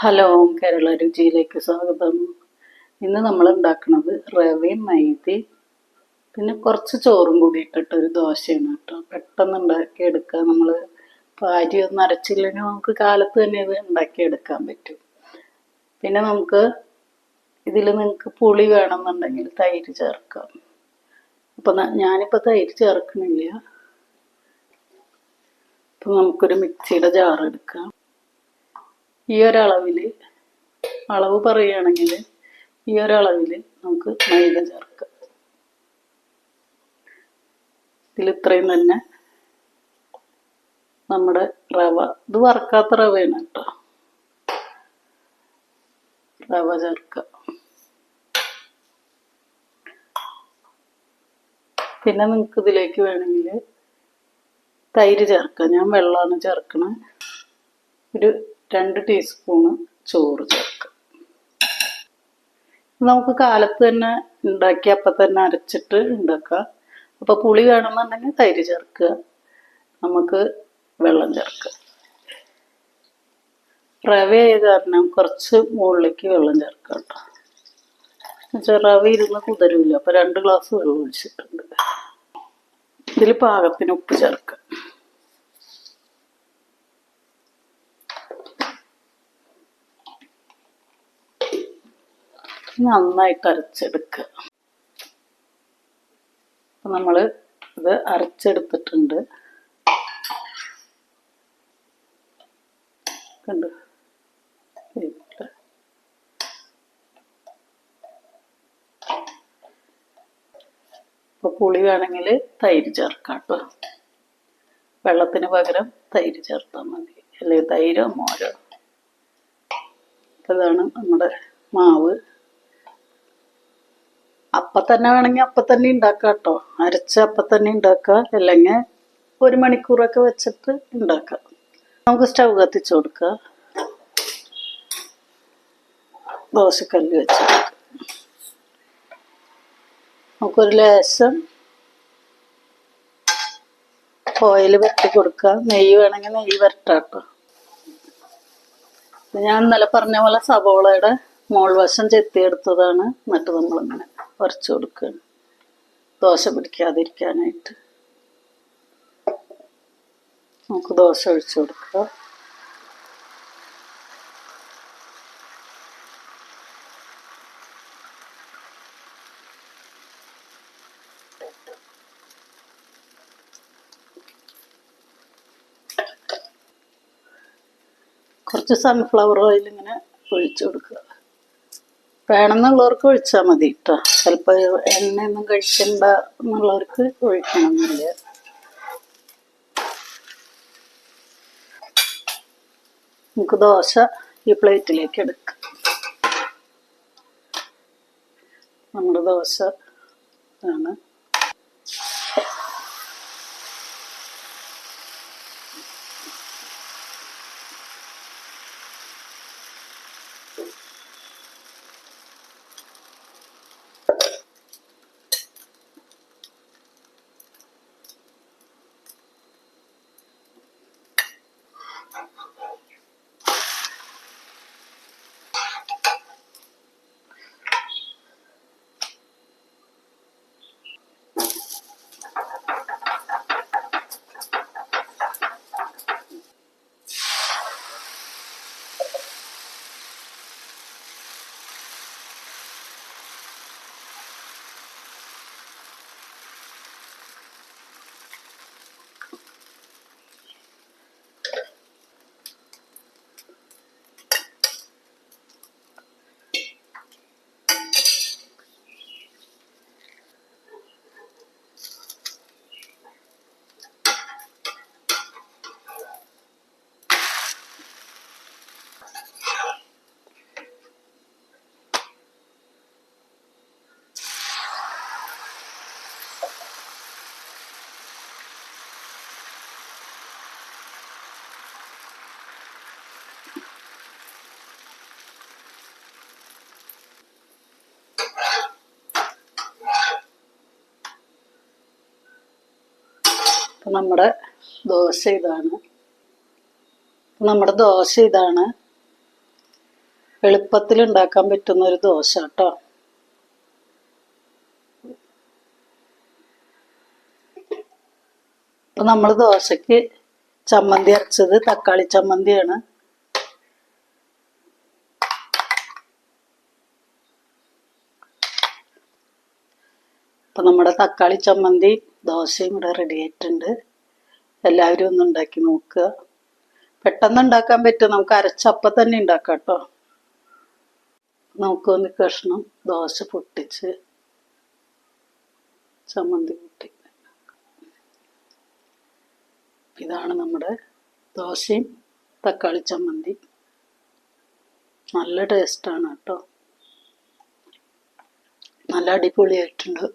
Hello Kerala രുചിയിലേക്ക് സ്വാഗതം. ഇന്ന് നമ്മൾ ഉണ്ടാക്കുന്നത് റവയും മൈദി പിന്നെ കുറച്ച് ചോറും കൂടി ഇട്ടിട്ട് ഒരു ദോശയാണ് കേട്ടോ. പെട്ടെന്ന് ഉണ്ടാക്കിയെടുക്കാം നമ്മൾ പാരി ഒന്നും അരച്ചില്ലെങ്കിൽ നമുക്ക് കാലത്ത് തന്നെ ഇത് ഉണ്ടാക്കിയെടുക്കാൻ പറ്റും. പിന്നെ നമുക്ക് ഇതിൽ നിങ്ങൾക്ക് പുളി വേണമെന്നുണ്ടെങ്കിൽ തൈര് ചേർക്കാം. അപ്പം ഞാനിപ്പോൾ തൈര് ചേർക്കണില്ല. അപ്പം നമുക്കൊരു മിക്സിയുടെ ജാർ എടുക്കാം. ഈ ഒരളവിൽ അളവ് പറയുകയാണെങ്കിൽ ഈ ഒരളവിൽ നമുക്ക് മൈദ ചേർക്കാം. ഇതിൽ ഇത്രയും തന്നെ നമ്മുടെ റവ. ഇത് വറക്കാത്ത റവയാണ് കേട്ടോ. റവ ചേർക്കുക. പിന്നെ നിങ്ങൾക്ക് ഇതിലേക്ക് വേണമെങ്കിൽ തൈര് ചേർക്കാം. ഞാൻ വെള്ളമാണ് ചേർക്കണത് ഒരു രണ്ട് ടീസ്പൂണ് ചോറ് ചേർക്കുക. നമുക്ക് കാലത്ത് തന്നെ ഉണ്ടാക്കി അപ്പം തന്നെ അരച്ചിട്ട് ഉണ്ടാക്കുക. അപ്പോൾ പുളി വേണമെന്നുണ്ടെങ്കിൽ തൈര് ചേർക്കുക. നമുക്ക് വെള്ളം ചേർക്കുക. റവ ആയ കാരണം കുറച്ച് മുകളിലേക്ക് വെള്ളം ചേർക്കുക കേട്ടോ. എന്നുവെച്ചാൽ റവ ഇരുന്ന് കുതരില്ല അപ്പോൾ രണ്ട് ഗ്ലാസ് വെള്ളം ഒഴിച്ചിട്ടുണ്ട്. ഇതിൽ പാകത്തിന് ഉപ്പ് ചേർക്കാം നന്നായിട്ട് അരച്ചെടുക്കുക അപ്പം നമ്മൾ ഇത് അരച്ചെടുത്തിട്ടുണ്ട്. കണ്ടു? ഇപ്പോൾ പുളി വേണമെങ്കിൽ തൈര് ചേർക്കാം കേട്ടോ. വെള്ളത്തിന് പകരം തൈര് ചേർത്താൽ മതി. അല്ലെങ്കിൽ തൈരോ മോരോ? ഇതാണ് നമ്മുടെ മാവ്. അപ്പം തന്നെ വേണമെങ്കിൽ അപ്പം തന്നെ ഉണ്ടാക്കാം കേട്ടോ അരച്ച അപ്പം തന്നെ ഉണ്ടാക്കുക അല്ലെങ്കിൽ ഒരു മണിക്കൂറൊക്കെ വെച്ചിട്ട് ഉണ്ടാക്കാം നമുക്ക് സ്റ്റവ് കത്തിച്ചു കൊടുക്കുക ദോശക്കല്ല് വെച്ച് നമുക്കൊരു ലേശം ഓയിൽ വരട്ടി കൊടുക്കുക നെയ്യ് വേണമെങ്കിൽ നെയ്യ് വരട്ടാട്ടോ ഞാൻ ഇന്നലെ പറഞ്ഞ പോലെ സവോളയുടെ മോൾവശം ചെത്തിയെടുത്തതാണ്. എന്നിട്ട് നമ്മളിങ്ങനെ ഉരച്ചു കൊടുക്കുകയാണ് ദോശ പിടിക്കാതിരിക്കാനായിട്ട്. നമുക്ക് ദോശ ഒഴിച്ചു കൊടുക്കുക കുറച്ച് സൺഫ്ലവർ ഓയിൽ ഇങ്ങനെ ഒഴിച്ചു കൊടുക്കുക. വേണമെന്നുള്ളവർക്ക് ഒഴിച്ചാൽ മതി കേട്ടോ ചിലപ്പോൾ എണ്ണയൊന്നും കഴിക്കണ്ട എന്നുള്ളവർക്ക് ഒഴിക്കണമെന്നില്ല. നമുക്ക് ദോശ ഈ പ്ലേറ്റിലേക്ക് എടുക്കാം. നമ്മുടെ ദോശ ആണ് അപ്പം നമ്മുടെ ദോശ ഇതാണ്. നമ്മുടെ ദോശ ഇതാണ്. എളുപ്പത്തിൽ ഉണ്ടാക്കാൻ പറ്റുന്ന ഒരു ദോശ കേട്ടോ. ഇപ്പൊ നമ്മൾ ദോശയ്ക്ക് ചമ്മന്തി അരച്ചത് തക്കാളി ചമ്മന്തിയാണ്. അപ്പൊ നമ്മുടെ തക്കാളി ചമ്മന്തി ദോശയും ഇവിടെ റെഡി ആയിട്ടുണ്ട്. എല്ലാവരും ഒന്ന് ഉണ്ടാക്കി നോക്കുക. പെട്ടെന്ന് ഉണ്ടാക്കാൻ പറ്റും. നമുക്ക് അരച്ചപ്പം തന്നെ ഉണ്ടാക്കാം കേട്ടോ. നമുക്ക് ഒന്ന് കഷ്ണം ദോശ പൊട്ടിച്ച് ചമ്മന്തി കൂട്ടി ഇതാണ് നമ്മുടെ ദോശയും തക്കാളി ചമ്മന്തി. നല്ല ടേസ്റ്റാണ് കേട്ടോ. നല്ല അടിപൊളിയായിട്ടുണ്ട്.